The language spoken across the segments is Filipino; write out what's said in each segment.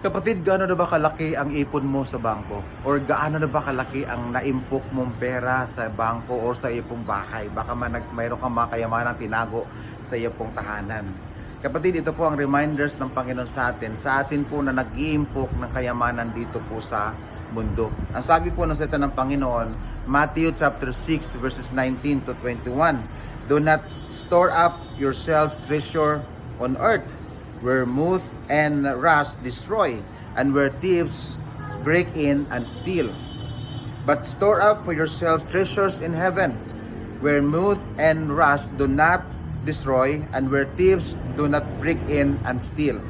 Kapatid, gaano na ba kalaki ang ipon mo sa bangko? Or gaano na ba kalaki ang naimpok mong pera sa bangko or sa iyong bahay? Baka man, nag- mayroon kang mga kayamanang tinago sa iyong tahanan. Kapatid, ito po ang reminders ng Panginoon sa atin. Sa atin po na nag-iimpok ng kayamanan dito po sa mundo. Ang sabi po ng salita ng Panginoon, Matthew chapter 6 verses 19 to 21. Do not store up yourselves treasure on earth where moth and rust destroy, and where thieves break in and steal. But store up for yourselves treasures in heaven, where moth and rust do not destroy, and where thieves do not break in and steal.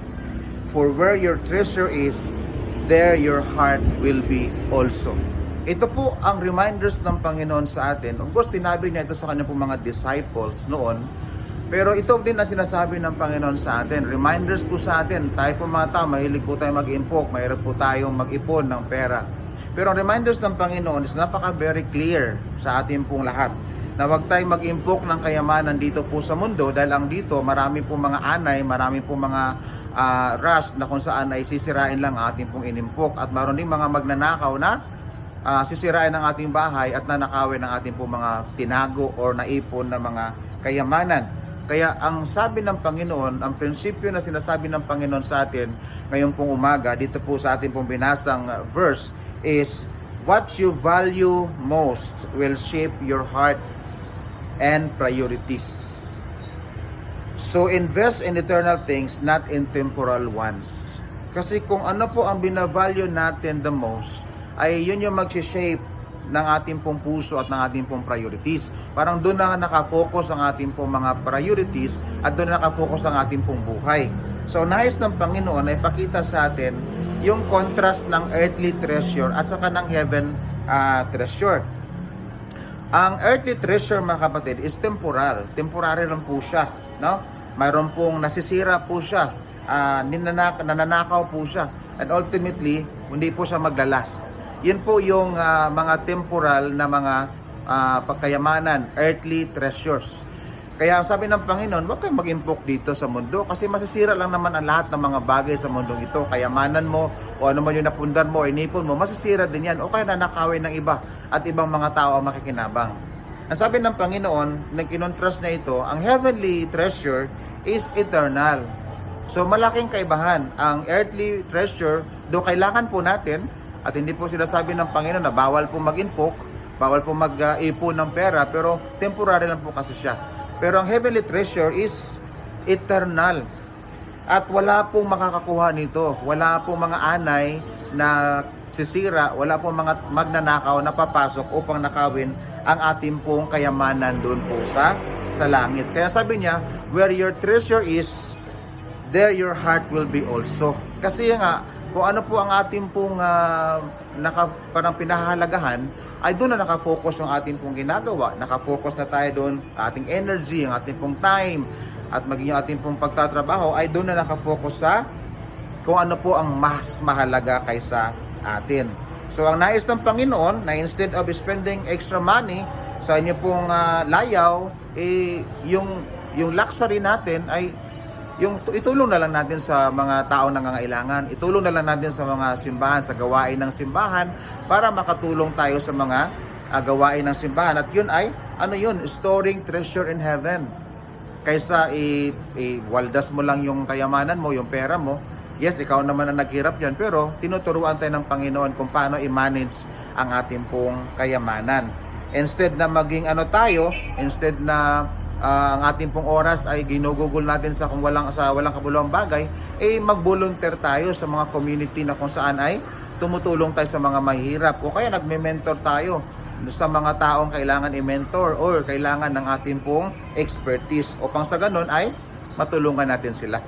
For where your treasure is, there your heart will be also. Ito po ang reminders ng Panginoon sa atin. Of course, tinabi niya ito sa kanyang mga disciples noon. Pero ito din ang sinasabi ng Panginoon sa atin. Reminders po sa atin. Tayo po mga tao, mahilig po tayo mag-impok. Mahirap po tayong mag-ipon ng pera. Pero ang reminders ng Panginoon is napaka very clear sa atin pong lahat na huwag tayong mag-impok ng kayamanan dito po sa mundo dahil ang dito marami po mga anay, marami po mga ah, rust na kung saan ay sisirain lang ang ating pong inimpok at maroon din mga magnanakaw na ah, sisirain ang ating bahay at nanakawin ang ating pong mga tinago or naipon na mga kayamanan. Kaya ang sabi ng Panginoon, ang prinsipyo na sinasabi ng Panginoon sa atin ngayong pong umaga, dito po sa ating pong binasang uh, verse is, What you value most will shape your heart and priorities. So invest in eternal things, not in temporal ones. Kasi kung ano po ang binavalue natin the most, ay yun yung mag-shape ng ating pong puso at ng ating pong priorities. Parang doon na nakafocus ang ating pong mga priorities at doon na nakafocus ang ating pong buhay. So nais ng Panginoon ay pakita sa atin yung contrast ng earthly treasure at saka ng heaven ah, treasure. Ang earthly treasure mga kapatid is temporal. Temporary lang po siya. No? Mayroon pong nasisira po siya. ah, ninanak- nananakaw po siya. And ultimately, hindi po siya maglalast. Yun po yung ah, mga temporal na mga ah, pagkayamanan, earthly treasures. Kaya sabi ng Panginoon, huwag kang mag-impok dito sa mundo kasi masisira lang naman ang lahat ng mga bagay sa mundong ito. Kayamanan mo o ano man yung napundan mo o inipon mo, masisira din yan o kaya nanakawin ng iba at ibang mga tao ang makikinabang. Ang sabi ng Panginoon, nang kinontrast na ito, ang heavenly treasure is eternal. So malaking kaibahan. Ang earthly treasure, do kailangan po natin, at hindi po sila sabi ng Panginoon na bawal po mag-impok, bawal po mag-ipon ng pera, pero temporary lang po kasi siya. Pero ang heavenly treasure is eternal. At wala pong makakakuha nito. Wala pong mga anay na sisira, wala pong mga magnanakaw na papasok upang nakawin ang ating pong kayamanan doon po sa, sa langit. Kaya sabi niya, where your treasure is, there your heart will be also. Kasi nga, kung ano po ang ating pong ah, naka, parang pinahahalagahan, ay doon na nakafocus yung ating pong ginagawa. Nakafocus na tayo doon, ating energy, ang ating pong time, at maging ating pong pagtatrabaho, ay doon na nakafocus sa kung ano po ang mas mahalaga kaysa atin. So ang nais ng Panginoon na instead of spending extra money sa inyo pong ah, layaw, eh, yung, yung luxury natin ay yung tu- itulong na lang natin sa mga tao nangangailangan, itulong na lang natin sa mga simbahan, sa gawain ng simbahan para makatulong tayo sa mga ah, gawain ng simbahan. At yun ay, ano yun, storing treasure in heaven. Kaysa i, i waldas mo lang yung kayamanan mo, yung pera mo, yes, ikaw naman ang naghirap yan, pero tinuturuan tayo ng Panginoon kung paano i-manage ang ating pong kayamanan. Instead na maging ano tayo, instead na ah, ang ating pong oras ay ginugugol natin sa kung walang sa walang kabuluhang bagay, eh mag-volunteer tayo sa mga community na kung saan ay tumutulong tayo sa mga mahirap o kaya nagme-mentor tayo sa mga taong kailangan i-mentor or kailangan ng ating pong expertise upang sa ganun ay matulungan natin sila.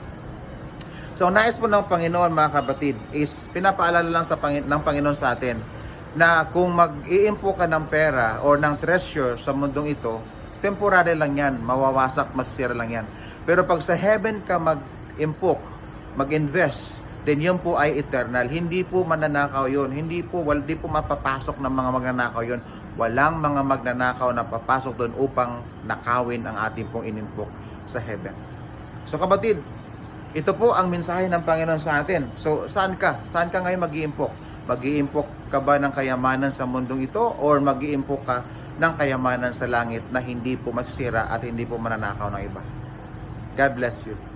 So, nais po ng Panginoon mga kapatid is pinapaalala lang sa Pangin- ng Panginoon sa atin na kung mag-iimpo ka ng pera or ng treasure sa mundong ito, temporary lang yan, mawawasak, masisira lang yan. Pero pag sa heaven ka mag-impok, mag-invest, then yun po ay eternal. Hindi po mananakaw yun. Hindi po, wal, po mapapasok ng mga magnanakaw yun. Walang mga magnanakaw na papasok doon upang nakawin ang ating pong inimpok sa heaven. So kapatid, Ito po ang mensahe ng Panginoon sa atin. So, saan ka? Saan ka ngayon mag-iimpok? Mag-iimpok ka ba ng kayamanan sa mundong ito or mag-iimpok ka ng kayamanan sa langit na hindi po masisira at hindi po mananakaw ng iba? God bless you.